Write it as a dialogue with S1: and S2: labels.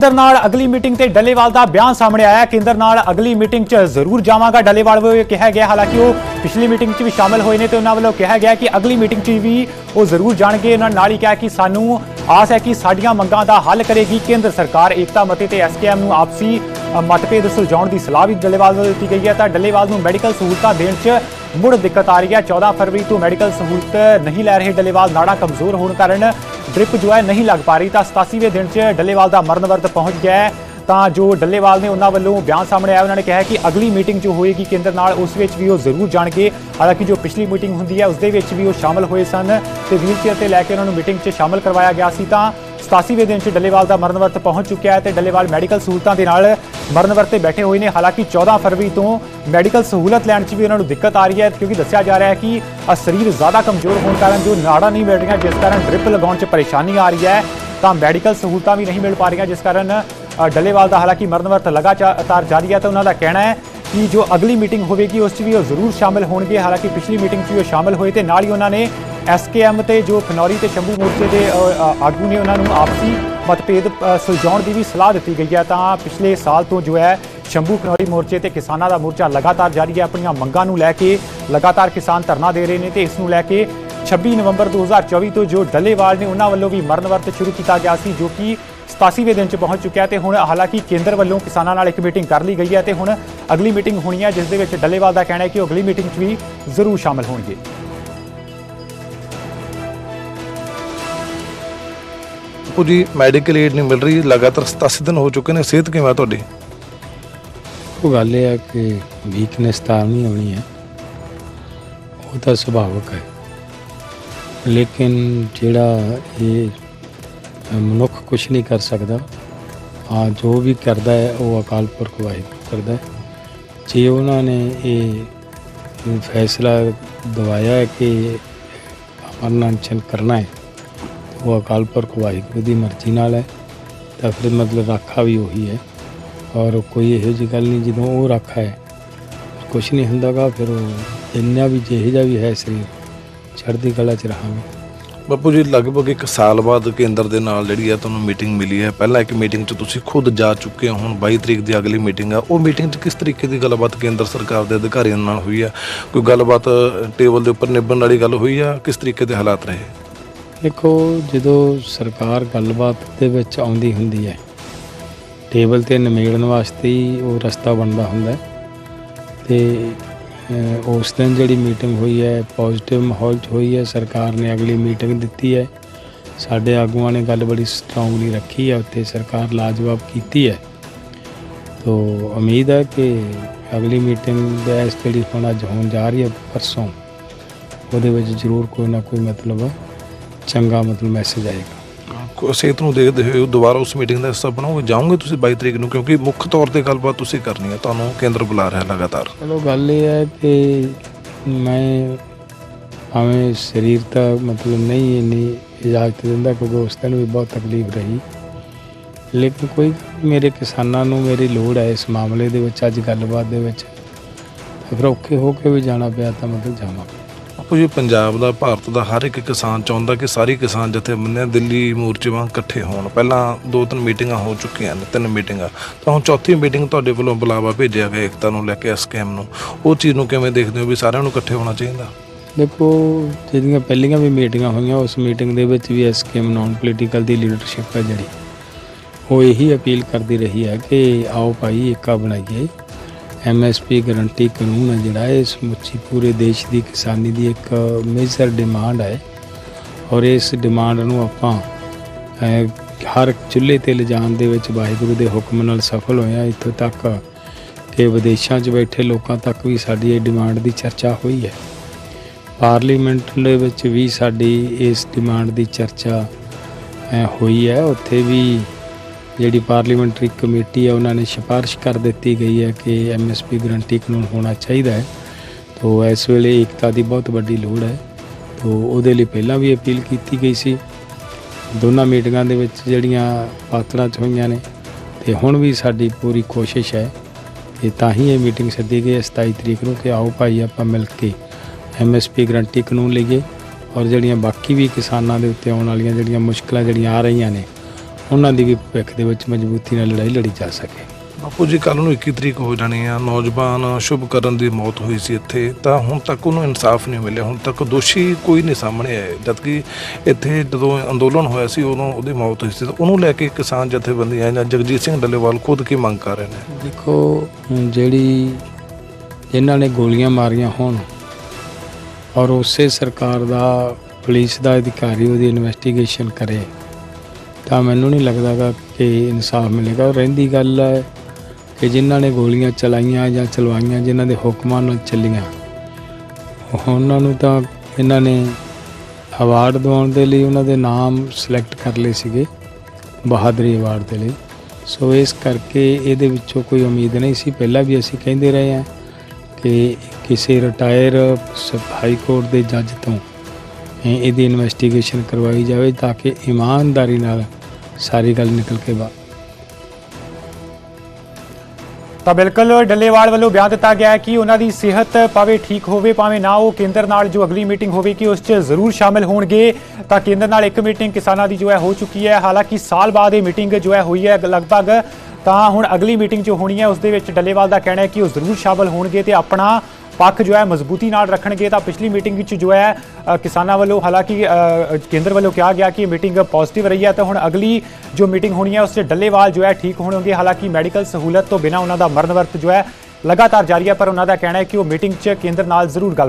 S1: ਕੇਂਦਰ ਨਾਲ ਅਗਲੀ ਮੀਟਿੰਗ ਤੇ ਡੱਲੇਵਾਲ ਦਾ ਬਿਆਨ ਸਾਹਮਣੇ ਆਇਆ। ਕੇਂਦਰ ਨਾਲ ਅਗਲੀ ਮੀਟਿੰਗ 'ਚ ਜ਼ਰੂਰ ਜਾਵਾਂਗਾ ਡੱਲੇਵਾਲ ਵੱਲੋਂ ਕਿਹਾ ਗਿਆ। ਹਾਲਾਂਕਿ ਉਹ ਪਿਛਲੀ ਮੀਟਿੰਗ 'ਚ ਵੀ ਸ਼ਾਮਲ ਹੋਏ ਨੇ ਤੇ ਉਹਨਾਂ ਵੱਲੋਂ ਕਿਹਾ ਗਿਆ ਕਿ ਅਗਲੀ ਮੀਟਿੰਗ 'ਚ ਵੀ ਉਹ ਜ਼ਰੂਰ ਜਾਣਗੇ। ਉਹਨਾਂ ਨਾਲ ਹੀ ਕਿਹਾ ਕਿ ਸਾਨੂੰ ਆਸ ਹੈ ਕਿ ਸਾਡੀਆਂ ਮੰਗਾਂ ਦਾ ਹੱਲ ਕਰੇਗੀ ਕੇਂਦਰ ਸਰਕਾਰ। ਏਕਤਾ ਮਤੇ ਤੇ ਐਸਕੇਐਮ ਨੂੰ ਆਪਸੀ ਮਤਭੇਦ ਸੁਲਝਾਉਣ ਦੀ ਸਲਾਹ ਵੀ ਡੱਲੇਵਾਲ ਵੱਲੋਂ ਦਿੱਤੀ ਗਈ ਹੈ। ਤਾਂ ਡੱਲੇਵਾਲ ਨੂੰ ਮੈਡੀਕਲ ਸਹੂਲਤਾਂ ਦੇਣ 'ਚ ਮੁੜ ਦਿੱਕਤ ਆ ਰਹੀ ਹੈ। 14 ਫਰਵਰੀ ਤੋਂ ਮੈਡੀਕਲ ਸਹੂਲਤ ਨਹੀਂ ਲੈ ਰਹੇ। ਡੱਲੇਵਾਲ ਨਾੜਾ ਕਮਜ਼ੋਰ ਹੋਣ ਕਾਰਨ ਡ੍ਰਿਪ ਜੋ ਹੈ ਨਹੀਂ ਲੱਗ ਪਾ ਰਹੀ। ਤਾਂ 87ਵੇਂ ਦਿਨ 'ਚ ਡੱਲੇਵਾਲ ਦਾ ਮਰਨ ਵਰਤ ਪਹੁੰਚ ਗਿਆ ਹੈ। ਤਾਂ ਜੋ ਡੱਲੇਵਾਲ ਨੇ ਉਹਨਾਂ ਵੱਲੋਂ ਬਿਆਨ ਸਾਹਮਣੇ ਆਇਆ, ਉਹਨਾਂ ਨੇ ਕਿਹਾ ਕਿ ਅਗਲੀ ਮੀਟਿੰਗ ਜੋ ਹੋਏਗੀ ਕੇਂਦਰ ਨਾਲ, ਉਸ ਵਿੱਚ ਵੀ ਉਹ ਜ਼ਰੂਰ ਜਾਣਗੇ। ਹਾਲਾਂਕਿ ਜੋ ਪਿਛਲੀ ਮੀਟਿੰਗ ਹੁੰਦੀ ਹੈ, ਉਸ ਦੇ ਵਿੱਚ ਵੀ ਉਹ ਸ਼ਾਮਲ ਹੋਏ ਸਨ ਤੇ ਵੀਲਚੇਅਰ ਤੇ ਲੈ ਕੇ ਉਹਨਾਂ ਨੂੰ ਮੀਟਿੰਗ 'ਚ ਸ਼ਾਮਲ ਕਰਵਾਇਆ ਗਿਆ ਸੀ। ਤਾਂ 87ਵੇਂ ਦਿਨ 'ਚ ਡੱਲੇਵਾਲ ਦਾ ਮਰਨ ਵਰਤ ਪਹੁੰਚ ਚੁੱਕਿਆ ਹੈ ਤੇ ਡੱਲੇਵਾਲ ਮੈਡੀਕਲ ਸਹੂਲਤਾਂ ਦੇ ਨਾਲ ਮਰਨ ਵਰਤ ਤੇ ਬੈਠੇ ਹੋਏ ਨੇ। ਹਾਲਾਂਕਿ 14 ਫਰਵਰੀ ਤੋਂ ਮੈਡੀਕਲ ਸਹੂਲਤ ਲੈਣ 'ਚ ਵੀ ਉਹਨਾਂ ਨੂੰ ਦਿੱਕਤ ਆ ਰਹੀ ਹੈ ਕਿਉਂਕਿ ਦੱਸਿਆ ਜਾ ਰਿਹਾ ਹੈ ਕਿ ਸਰੀਰ ਜ਼ਿਆਦਾ ਕਮਜ਼ੋਰ ਹੋਣ ਕਾਰਨ ਜੋ ਨਾੜਾਂ ਨਹੀਂ ਮਿਲ ਰਹੀਆਂ, ਜਿਸ ਕਾਰਨ ਡ੍ਰਿਪ ਲਗਾਉਣ 'ਚ ਪਰੇਸ਼ਾਨੀ ਆ ਰਹੀ ਹੈ, ਤਾਂ ਮੈਡੀਕਲ ਸਹੂਲਤਾਂ ਵੀ ਨਹੀਂ ਮਿਲ ਪਾ ਰਹੀਆਂ, ਜਿਸ ਕਾਰਨ ਡੱਲੇਵਾਲ ਦਾ ਹਾਲਾਂਕਿ ਮਰਨ ਵਰਤ ਲਗਾਤਾਰ ਜਾਰੀ ਹੈ ਤਾਂ ਉਹਨਾਂ ਦਾ ਕਹਿਣਾ ਹੈ ਕਿ ਜੋ ਅਗਲੀ ਮੀਟਿੰਗ ਹੋਵੇਗੀ, ਉਸ 'ਚ ਵੀ ਉਹ ਜ਼ਰੂਰ ਸ਼ਾਮਿਲ ਹੋਣਗੇ। ਹਾਲਾਂਕਿ ਪਿਛਲੀ ਮੀਟਿੰਗ 'ਚ ਵੀ ਉਹ ਸ਼ਾਮਿਲ ਹੋਏ ਤੇ ਨਾਲ ਹੀ ਉਹਨਾਂ ਨੇ ਐਸਕੇਐਮ ਤੇ ਜੋ ਖਨੌਰੀ ਤੇ ਸ਼ੰਭੂ ਮੋਰਚੇ ਦੇ ਆਗੂ ਨੇ ਉਹਨਾਂ ਨੂੰ ਆਪਸੀ ਮਤਭੇਦ ਸੁਲਝਾਉਣ ਦੀ ਵੀ ਸਲਾਹ ਦਿੱਤੀ ਗਈ ਹੈ। ਤਾਂ ਪਿਛਲੇ ਸਾਲ ਤੋਂ ਜੋ ਹੈ, ਸ਼ੰਭੂ ਖਨੌਰੀ ਮੋਰਚੇ ਤੇ ਕਿਸਾਨਾਂ ਦਾ ਮੋਰਚਾ ਲਗਾਤਾਰ ਜਾਰੀ ਹੈ। ਆਪਣੀਆਂ ਮੰਗਾਂ ਨੂੰ ਲੈ ਕੇ ਲਗਾਤਾਰ ਕਿਸਾਨ ਧਰਨਾ ਦੇ ਰਹੇ ਨੇ ਤੇ ਇਸ ਨੂੰ ਲੈ ਕੇ 26 ਨਵੰਬਰ 2024 ਤੋਂ ਜੋ ਡੱਲੇਵਾਲ ਨੇ ਉਹਨਾਂ ਵੱਲੋਂ ਵੀ ਮਰਨ ਵਰਤ ਸ਼ੁਰੂ ਕੀਤਾ ਗਿਆ ਸੀ, ਜੋ ਕਿ 87ਵੇਂ ਦਿਨ 'ਚ ਪਹੁੰਚ ਚੁੱਕਿਆ ਤੇ ਹੁਣ ਹਾਲਾਂਕਿ ਕੇਂਦਰ ਵੱਲੋਂ ਕਿਸਾਨਾਂ ਨਾਲ ਇੱਕ ਮੀਟਿੰਗ ਕਰ ਲਈ ਗਈ ਹੈ ਤੇ ਹੁਣ ਅਗਲੀ ਮੀਟਿੰਗ ਹੋਣੀ ਹੈ ਜਿਸ ਦੇ ਵਿੱਚ ਡੱਲੇਵਾਲ ਦਾ ਕਹਿਣਾ ਹੈ ਕਿ ਉਹ ਅਗਲੀ ਮੀਟਿੰਗ 'ਚ ਵੀ ਜ਼ਰੂਰ ਸ਼ਾਮਲ ਹੋਣਗੇ।
S2: ਜੀ ਮੈਡੀਕਲ ਏਡ ਨਹੀਂ ਮਿਲ ਰਹੀ ਲਗਾਤਾਰ 87 ਦਿਨ ਹੋ ਚੁੱਕੇ ਨੇ ਸਿਹਤ ਕਿਵੇਂ ਆ ਤੁਹਾਡੀ?
S3: ਉਹ ਗੱਲ ਇਹ ਹੈ ਕਿ ਵੀਕਨੈਸ ਤਾਂ ਨਹੀਂ ਆਉਣੀ ਹੈ। ਉਹ ਤਾਂ ਸੁਭਾਵਕ ਹੈ। ਲੇਕਿਨ ਜਿਹੜਾ ਇਹ ਮਨੁੱਖ ਕੁਝ ਨਹੀਂ ਕਰ ਸਕਦਾ। ਆ ਜੋ ਵੀ ਕਰਦਾ ਹੈ, ਉਹ ਅਕਾਲ ਪੁਰਖ ਵਾਹਿਗੁਰੂ ਕਰਦਾ ਹੈ। ਜੇ ਉਹਨਾਂ ਨੇ ਇਹ ਫੈਸਲਾ ਦਵਾਇਆ ਹੈ ਕਿ ਅਮਰਨਾਥਨ ਕਰਨਾ ਹੈ, ਉਹ ਅਕਾਲ ਪੁਰਖ ਵਾਹਿਗੁਰੂ ਦੀ ਮਰਜ਼ੀ ਨਾਲ ਹੈ। ਤਾਂ ਫਿਰ ਮਤਲਬ ਰਾਖਾ ਵੀ ਉਹੀ ਹੈ। ਔਰ ਕੋਈ ਇਹੋ ਜਿਹੀ ਗੱਲ ਨਹੀਂ, ਜਦੋਂ ਉਹ ਰਾਖਾ ਹੈ ਕੁਝ ਨਹੀਂ ਹੁੰਦਾਗਾ, ਫਿਰ ਇੰਨਾ ਵੀ ਜਿਹੋ ਜਿਹਾ ਵੀ ਹੈ, ਸਰੀਰ, ਚੜ੍ਹਦੀ ਕਲਾ ਚ ਰਹਾਂਗੇ।
S2: ਬਾਪੂ ਜੀ, ਲਗਭਗ ਇੱਕ ਸਾਲ ਬਾਅਦ ਕੇਂਦਰ ਦੇ ਨਾਲ ਜਿਹੜੀ ਆ ਤੁਹਾਨੂੰ ਮੀਟਿੰਗ ਮਿਲੀ ਹੈ। ਪਹਿਲਾਂ ਇੱਕ ਮੀਟਿੰਗ 'ਚ ਤੁਸੀਂ ਖੁਦ ਜਾ ਚੁੱਕੇ ਹੋ, ਹੁਣ 22 ਤਰੀਕ ਦੀ ਅਗਲੀ ਮੀਟਿੰਗ ਆ। ਉਹ ਮੀਟਿੰਗ 'ਚ ਕਿਸ ਤਰੀਕੇ ਦੀ ਗੱਲਬਾਤ ਕੇਂਦਰ ਸਰਕਾਰ ਦੇ ਅਧਿਕਾਰੀਆਂ ਨਾਲ ਹੋਈ ਆ? ਕੋਈ ਗੱਲਬਾਤ ਟੇਬਲ ਦੇ ਉੱਪਰ ਨਿਭਣ ਵਾਲੀ ਗੱਲ ਹੋਈ ਆ? ਕਿਸ ਤਰੀਕੇ ਦੇ ਹਾਲਾਤ ਰਹੇ?
S3: ਦੇਖੋ, ਜਦੋਂ ਸਰਕਾਰ ਗੱਲਬਾਤ ਦੇ ਵਿੱਚ ਆਉਂਦੀ ਹੁੰਦੀ ਹੈ, ਟੇਬਲ ਤੇ ਨਿਮੇੜਨ ਵਾਸਤੇ ਹੀ ਉਹ ਰਸਤਾ ਬਣਦਾ ਹੁੰਦਾ ਹੈ। ਤੇ ਉਸ ਦਿਨ ਜਿਹੜੀ ਮੀਟਿੰਗ ਹੋਈ ਹੈ ਪੋਜ਼ਿਟਿਵ ਮਾਹੌਲ 'ਚ ਹੋਈ ਹੈ, ਸਰਕਾਰ ਨੇ ਅਗਲੀ ਮੀਟਿੰਗ ਦਿੱਤੀ ਹੈ। ਸਾਡੇ ਆਗੂਆਂ ਨੇ ਗੱਲ ਬੜੀ ਸਟਰੋਂਗਲੀ ਰੱਖੀ ਹੈ, ਉੱਥੇ ਸਰਕਾਰ ਲਾਜਵਾਬ ਕੀਤੀ ਹੈ। ਤੋ ਉਮੀਦ ਹੈ ਕਿ ਅਗਲੀ ਮੀਟਿੰਗ ਦਾ ਇਸ ਜਿਹੜੀ ਹੁਣ ਅੱਜ ਹੋਣ ਜਾ ਰਹੀ ਹੈ, ਪਰਸੋਂ, ਉਹਦੇ ਵਿੱਚ ਜ਼ਰੂਰ ਕੋਈ ਨਾ ਕੋਈ ਮਤਲਬ ਚੰਗਾ ਮਤਲਬ ਮੈਸੇਜ ਆਏਗਾ।
S2: ਸਿਹਤ ਨੂੰ ਦੇਖਦੇ ਹੋਏ ਦੁਬਾਰਾ ਉਸ ਮੀਟਿੰਗ ਦਾ ਹਿੱਸਾ ਬਣੋਗੇ ਜਾਓਗੇ ਤੁਸੀਂ 22 ਤਰੀਕ ਨੂੰ? ਕਿਉਂਕਿ ਮੁੱਖ ਤੌਰ ਤੇ ਗੱਲਬਾਤ ਤੁਸੀਂ ਕਰਨੀ ਹੈ, ਤੁਹਾਨੂੰ ਕੇਂਦਰ ਬੁਲਾ ਰਿਹਾ ਲਗਾਤਾਰ।
S3: ਚਲੋ, ਗੱਲ ਇਹ ਹੈ ਕਿ ਮੈਂ ਭਾਵੇਂ ਸਰੀਰ ਤਾਂ ਮਤਲਬ ਨਹੀਂ ਇੰਨੀ ਇਜਾਜ਼ਤ ਦਿੰਦਾ, ਕਿਉਂਕਿ ਉਸ ਦਿਨ ਵੀ ਬਹੁਤ ਤਕਲੀਫ ਰਹੀ। ਲੇਕਿਨ ਕੋਈ ਮੇਰੇ ਕਿਸਾਨਾਂ ਨੂੰ ਮੇਰੀ ਲੋੜ ਹੈ ਇਸ ਮਾਮਲੇ ਦੇ ਵਿੱਚ, ਅੱਜ ਗੱਲਬਾਤ ਦੇ ਵਿੱਚ। ਫਿਰ ਔਖੇ ਹੋ ਕੇ ਵੀ ਜਾਣਾ ਪਿਆ ਤਾਂ ਮਤਲਬ ਜਾਵਾਂਗਾ।
S2: ਆਪੋ ਜੀ ਪੰਜਾਬ ਦਾ, ਭਾਰਤ ਦਾ, ਹਰ ਇੱਕ ਕਿਸਾਨ ਚਾਹੁੰਦਾ ਕਿ ਸਾਰੀ ਕਿਸਾਨ ਜਥੇਬੰਦੀਆਂ ਦਿੱਲੀ ਮੋਰਚੇ ਵਾਂਗ ਇਕੱਠੇ ਹੋਣ। ਪਹਿਲਾਂ ਦੋ ਤਿੰਨ ਮੀਟਿੰਗਾਂ ਹੋ ਚੁੱਕੀਆਂ ਨੇ, ਤਿੰਨ ਮੀਟਿੰਗਾਂ। ਤਾਂ ਹੁਣ ਚੌਥੀ ਮੀਟਿੰਗ ਤੁਹਾਡੇ ਵੱਲੋਂ ਬੁਲਾਵਾ ਭੇਜਿਆ ਗਿਆ ਏਕਤਾ ਨੂੰ ਲੈ ਕੇ ਐਸਕੇਐਮ ਨੂੰ। ਉਹ ਚੀਜ਼ ਨੂੰ ਕਿਵੇਂ ਦੇਖਦੇ ਹੋ ਵੀ ਸਾਰਿਆਂ ਨੂੰ ਇਕੱਠੇ ਹੋਣਾ ਚਾਹੀਦਾ?
S3: ਦੇਖੋ, ਜਿਹੜੀਆਂ ਪਹਿਲੀਆਂ ਵੀ ਮੀਟਿੰਗਾਂ ਹੋਈਆਂ, ਉਸ ਮੀਟਿੰਗ ਦੇ ਵਿੱਚ ਵੀ ਐਸਕੇਐਮ ਨਾਨ ਪੋਲੀਟੀਕਲ ਦੀ ਲੀਡਰਸ਼ਿਪ ਹੈ ਜਿਹੜੀ। ਉਹ ਇਹੀ ਅਪੀਲ ਕਰਦੀ ਰਹੀ ਹੈ ਕਿ ਆਓ ਭਾਈ ਏਕਾ ਬਣਾਈਏ। ਐਮਐਸਪੀ ਗਰੰਟੀ ਕਾਨੂੰਨ ਹੈ ਜਿਹੜਾ, ਇਹ ਸਮੁੱਚੀ ਪੂਰੇ ਦੇਸ਼ ਦੀ ਕਿਸਾਨੀ ਦੀ ਇੱਕ ਮੇਜਰ ਡਿਮਾਂਡ ਹੈ। ਔਰ ਇਸ ਡਿਮਾਂਡ ਨੂੰ ਆਪਾਂ ਹਰ ਚੁੱਲ੍ਹੇ ਤੇ ਲਿਜਾਣ ਦੇ ਵਿੱਚ ਵਾਹਿਗੁਰੂ ਦੇ ਹੁਕਮ ਨਾਲ ਸਫਲ ਹੋਏ ਹਾਂ। ਇੱਥੋਂ ਤੱਕ ਕਿ ਵਿਦੇਸ਼ਾਂ 'ਚ ਬੈਠੇ ਲੋਕਾਂ ਤੱਕ ਵੀ ਸਾਡੀ ਇਹ ਡਿਮਾਂਡ ਦੀ ਚਰਚਾ ਹੋਈ ਹੈ। ਪਾਰਲੀਮੈਂਟ ਦੇ ਵਿੱਚ ਵੀ ਸਾਡੀ ਇਸ ਡਿਮਾਂਡ ਦੀ ਚਰਚਾ ਹੋਈ ਹੈ। ਉੱਥੇ ਵੀ ਜਿਹੜੀ ਪਾਰਲੀਮੈਂਟਰੀ ਕਮੇਟੀ ਹੈ ਉਹਨਾਂ ਨੇ ਸਿਫਾਰਿਸ਼ ਕਰ ਦਿੱਤੀ ਗਈ ਹੈ ਕਿ ਐਮਐਸਪੀ ਗਰੰਟੀ ਕਾਨੂੰਨ ਹੋਣਾ ਚਾਹੀਦਾ ਹੈ। ਤੋ ਇਸ ਵੇਲੇ ਏਕਤਾ ਦੀ ਬਹੁਤ ਵੱਡੀ ਲੋੜ ਹੈ। ਤੋ ਉਹਦੇ ਲਈ ਪਹਿਲਾਂ ਵੀ ਅਪੀਲ ਕੀਤੀ ਗਈ ਸੀ। ਦੋਨਾਂ ਮੀਟਿੰਗਾਂ ਦੇ ਵਿੱਚ ਜਿਹੜੀਆਂ ਪਾਤਰਾਂ ਚ ਹੋਈਆਂ ਨੇ, ਤੇ ਹੁਣ ਵੀ ਸਾਡੀ ਪੂਰੀ ਕੋਸ਼ਿਸ਼ ਹੈ ਤੇ ਤਾਂ ਹੀ ਇਹ ਮੀਟਿੰਗ ਸੱਦੀ ਗਈ ਹੈ 27 ਤਰੀਕ ਨੂੰ, ਕਿ ਆਓ ਭਾਈ ਆਪਾਂ ਮਿਲ ਕੇ ਐਮਐਸਪੀ ਗਰੰਟੀ ਕਾਨੂੰਨ ਲਈਏ। ਔਰ ਜਿਹੜੀਆਂ ਬਾਕੀ ਵੀ ਕਿਸਾਨਾਂ ਦੇ ਉੱਤੇ ਆਉਣ ਵਾਲੀਆਂ ਜਿਹੜੀਆਂ ਮੁਸ਼ਕਲਾਂ ਜਿਹੜੀਆਂ ਆ ਰਹੀਆਂ ਨੇ ਉਹਨਾਂ ਦੀ ਵੀ ਭਵਿੱਖ ਦੇ ਵਿੱਚ ਮਜ਼ਬੂਤੀ ਨਾਲ ਲੜਾਈ ਲੜੀ ਜਾ ਸਕੇ।
S2: ਬਾਪੂ ਜੀ ਕੱਲ ਨੂੰ 21 ਤਰੀਕ ਹੋ ਜਾਣੀ ਆ। ਨੌਜਵਾਨ ਸ਼ੁਭਕਰਨ ਦੀ ਮੌਤ ਹੋਈ ਸੀ ਇੱਥੇ ਤਾਂ ਹੁਣ ਤੱਕ ਉਹਨੂੰ ਇਨਸਾਫ ਨਹੀਂ ਮਿਲਿਆ। ਹੁਣ ਤੱਕ ਦੋਸ਼ੀ ਕੋਈ ਨਹੀਂ ਸਾਹਮਣੇ ਆਇਆ ਜਦਕਿ ਇੱਥੇ ਜਦੋਂ ਅੰਦੋਲਨ ਹੋਇਆ ਸੀ ਉਦੋਂ ਉਹਦੀ ਮੌਤ ਹੋਈ ਸੀ। ਤਾਂ ਉਹਨੂੰ ਲੈ ਕੇ ਕਿਸਾਨ ਜਥੇਬੰਦੀਆਂ ਜਾਂ ਜਗਜੀਤ ਸਿੰਘ ਡੱਲੇਵਾਲ ਖੁਦ ਕੀ ਮੰਗ ਕਰ ਰਹੇ ਨੇ?
S3: ਦੇਖੋ ਜਿਹੜੀ ਜਿਨ੍ਹਾਂ ਨੇ ਗੋਲੀਆਂ ਮਾਰੀਆਂ ਹੋਣ ਔਰ ਉਸੇ ਸਰਕਾਰ ਦਾ ਪੁਲਿਸ ਦਾ ਅਧਿਕਾਰੀ ਉਹਦੀ ਇਨਵੈਸਟੀਗੇਸ਼ਨ ਕਰੇ ਤਾਂ ਮੈਨੂੰ ਨਹੀਂ ਲੱਗਦਾਗਾ ਕਿ ਇਨਸਾਫ ਮਿਲੇਗਾ। ਔਰ ਰਹਿੰਦੀ ਗੱਲ ਹੈ ਕਿ ਜਿਨ੍ਹਾਂ ਨੇ ਗੋਲੀਆਂ ਚਲਾਈਆਂ ਜਾਂ ਚਲਵਾਈਆਂ, ਜਿਨ੍ਹਾਂ ਦੇ ਹੁਕਮਾਂ ਨਾਲ ਚੱਲੀਆਂ। ਉਹਨਾਂ ਨੂੰ ਤਾਂ ਇਹਨਾਂ ਨੇ ਅਵਾਰਡ ਦਿਵਾਉਣ ਦੇ ਲਈ ਉਹਨਾਂ ਦੇ ਨਾਮ ਸਿਲੈਕਟ ਕਰ ਲਏ ਸੀਗੇ, ਬਹਾਦਰੀ ਅਵਾਰਡ ਦੇ ਲਈ। ਸੋ ਇਸ ਕਰਕੇ ਇਹਦੇ ਵਿੱਚੋਂ ਕੋਈ ਉਮੀਦ ਨਹੀਂ ਸੀ। ਪਹਿਲਾਂ ਵੀ ਅਸੀਂ ਕਹਿੰਦੇ ਰਹੇ ਹਾਂ ਕਿ ਕਿਸੇ ਰਿਟਾਇਰ ਹਾਈ ਕੋਰਟ ਦੇ ਜੱਜ ਤੋਂ ਇਹ- ਇਹਦੀ ਇਨਵੈਸਟੀਗੇਸ਼ਨ ਕਰਵਾਈ ਜਾਵੇ ਤਾਂ ਕਿ ਇਮਾਨਦਾਰੀ ਨਾਲ ਸਾਰੀ ਗੱਲ ਨਿਕਲ ਕੇ ਬਾਹਰ।
S1: ਤਾਂ ਬਿਲਕੁਲ ਡੱਲੇਵਾਲ ਵੱਲੋਂ ਬਿਆਨ ਦਿੱਤਾ ਗਿਆ ਹੈ ਕਿ ਉਹਨਾਂ ਦੀ ਸਿਹਤ ਭਾਵੇਂ ਠੀਕ ਹੋਵੇ, ਭਾਵੇਂ ਨਾ ਉਹ ਕੇਂਦਰ ਨਾਲ ਜੋ ਅਗਲੀ ਮੀਟਿੰਗ ਹੋਵੇਗੀ ਉਸ 'ਚ ਜ਼ਰੂਰ ਸ਼ਾਮਿਲ ਹੋਣਗੇ। ਤਾਂ ਕੇਂਦਰ ਨਾਲ ਇੱਕ ਮੀਟਿੰਗ ਕਿਸਾਨਾਂ ਦੀ ਜੋ ਹੈ ਹੋ ਚੁੱਕੀ ਹੈ। ਹਾਲਾਂਕਿ ਸਾਲ ਬਾਅਦ ਇਹ ਮੀਟਿੰਗ ਜੋ ਹੈ ਹੋਈ ਹੈ ਲਗਭਗ ਤਾਂ ਹੁਣ ਅਗਲੀ ਮੀਟਿੰਗ ਜੋ ਹੋਣੀ ਹੈ, ਉਸ ਦੇ ਵਿੱਚ ਡੱਲੇਵਾਲ ਦਾ ਕਹਿਣਾ ਹੈ ਕਿ ਉਹ ਜ਼ਰੂਰ ਸ਼ਾਮਲ ਹੋਣਗੇ ਤੇ ਆਪਣਾ ਪੱਖ ਜੋ ਹੈ ਮਜ਼ਬੂਤੀ ਨਾਲ ਰੱਖਣਗੇ, ਤਾਂ ਪਿਛਲੀ ਮੀਟਿੰਗ ਵਿੱਚ ਜੋ ਹੈ ਕਿਸਾਨਾਂ ਵੱਲੋਂ ਹਾਲਾਂਕਿ ਕੇਂਦਰ ਵੱਲੋਂ ਕਿਹਾ ਗਿਆ ਕਿ ਮੀਟਿੰਗ ਪੋਜ਼ਿਟਿਵ ਰਹੀ ਹੈ, ਤਾਂ ਹੁਣ ਅਗਲੀ ਜੋ ਮੀਟਿੰਗ ਹੋਣੀ ਹੈ ਉਸ 'ਚ ਡੱਲੇਵਾਲ ਜੋ ਹੈ ਠੀਕ ਹੋਣਗੇ। ਹਾਲਾਂਕਿ ਮੈਡੀਕਲ ਸਹੂਲਤ ਤੋਂ ਬਿਨਾਂ ਉਹਨਾਂ ਦਾ ਮਰਨ ਵਰਤ ਜੋ ਹੈ ਲਗਾਤਾਰ ਜਾਰੀ ਹੈ, ਪਰ ਉਹਨਾਂ ਦਾ ਕਹਿਣਾ ਹੈ ਕਿ ਉਹ ਮੀਟਿੰਗ 'ਚ ਕੇਂਦਰ ਨਾਲ ਜ਼ਰੂਰ ਗੱਲ